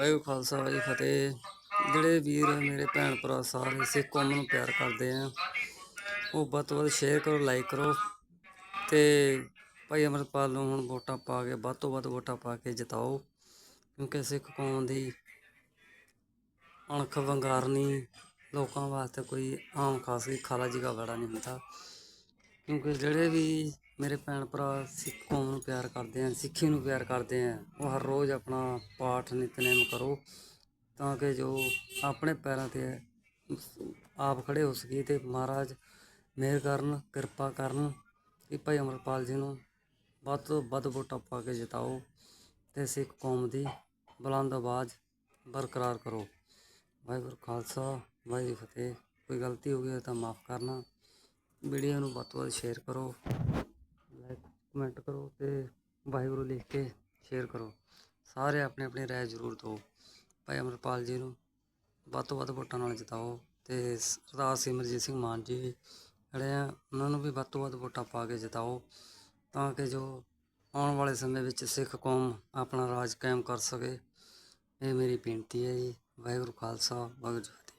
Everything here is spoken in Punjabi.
ਵਾਹਿਗੁਰੂ ਖਾਲਸਾ, ਵਾਹਿਗੁਰੂ ਫਤਿਹ। ਜਿਹੜੇ ਵੀਰ ਮੇਰੇ ਭੈਣ ਭਰਾ ਸਾਰੇ ਸਿੱਖ ਕੌਮ ਨੂੰ ਪਿਆਰ ਕਰਦੇ ਆ। ਉਹ ਵੱਧ ਤੋਂ ਵੱਧ ਸ਼ੇਅਰ ਕਰੋ ਲਾਈਕ ਕਰੋ ਤੇ ਭਾਈ ਅਮਰਪਾਲ ਨੂੰ ਹੁਣ ਵੋਟਾਂ ਪਾ ਕੇ, ਵੱਧ ਤੋਂ ਵੱਧ ਵੋਟਾਂ ਪਾ ਕੇ ਜਿਤਾਓ। ਕਿਉਂਕਿ ਸਿੱਖ ਕੌਮ ਦੀ ਅਣਖ ਵੰਗਾਰਨੀ ਲੋਕਾਂ ਵਾਸਤੇ ਕੋਈ ਆਮ ਖਾਸ ਖਾਲਾ ਜੀ ਦਾ ਵੜਾ ਨਹੀਂ ਹੁੰਦਾ। ਕਿਉਂਕਿ ਜਿਹੜੇ ਵੀ ਮੇਰੇ ਭੈਣ ਭਰਾ ਸਿੱਖ ਕੌਮ ਨੂੰ ਪਿਆਰ ਕਰਦੇ ਆ, ਸਿੱਖੀ ਨੂੰ ਪਿਆਰ ਕਰਦੇ ਆ, ਉਹ ਹਰ ਰੋਜ਼ ਆਪਣਾ ਪਾਠ ਨਿਤਨੇਮ ਕਰੋ ਤਾਂ ਕਿ ਜੋ ਆਪਣੇ ਪੈਰਾਂ ਤੇ ਆਪ ਖੜੇ ਹੋ ਸਕੀ ਤੇ ਮਹਾਰਾਜ ਮਿਹਰ ਕਰਨ, ਕਿਰਪਾ ਕਰਨ ਕਿ ਭਾਈ ਅਮਰਪਾਲ ਜੀ ਨੂੰ ਵੱਧ ਤੋਂ ਵੱਧ ਵੋਟਾਂ ਪਾ ਕੇ ਜਿਤਾਓ ਤੇ ਸਿੱਖ ਕੌਮ ਦੀ ਬੁਲੰਦ ਆਵਾਜ਼ ਬਰਕਰਾਰ ਕਰੋ। ਵਾਹਿਗੁਰੂ ਖਾਲਸਾ, ਵਾਹਿਗੁਰੂ ਫਤਿਹ। ਕੋਈ ਗਲਤੀ ਹੋ ਗਈ ਤਾਂ ਮਾਫ ਕਰਨਾ। ਵੀਡੀਓ ਨੂੰ ਵੱਧ ਤੋਂ ਵੱਧ ਸ਼ੇਅਰ ਕਰੋ ਲਾਈਕ ਕਮੈਂਟ ਕਰੋ ਤੇ ਵਾਹਿਗੁਰੂ ਲਿਖ ਕੇ ਸ਼ੇਅਰ ਕਰੋ। ਸਾਰੇ ਆਪਣੇ ਆਪਣੀ ਰਾਏ ਜ਼ਰੂਰ ਦਿਓ। ਭਾਈ ਅਮਰਪਾਲ ਜੀ ਨੂੰ ਵੱਧ ਤੋਂ ਵੱਧ ਵੋਟਾਂ ਨਾਲ ਜਿਤਾਓ ਤੇ ਸਰਦਾਰ ਸਿਮਰਜੀਤ ਸਿੰਘ ਮਾਨ ਜੀ ਵੀ ਜਿਹੜੇ ਆ, ਉਹਨਾਂ ਨੂੰ ਵੀ ਵੱਧ ਤੋਂ ਵੱਧ ਵੋਟਾਂ ਪਾ ਕੇ ਜਿਤਾਓ ਤਾਂ ਕਿ ਜੋ ਆਉਣ ਵਾਲੇ ਸਮੇਂ ਵਿੱਚ ਸਿੱਖ ਕੌਮ ਆਪਣਾ ਰਾਜ ਕਾਇਮ ਕਰ ਸਕੇ। ਇਹ ਮੇਰੀ ਬੇਨਤੀ ਹੈ ਜੀ। ਵਾਹਿਗੁਰੂ ਖਾਲਸਾ, ਵਾਹਿਗੁਰੂ ਜੀ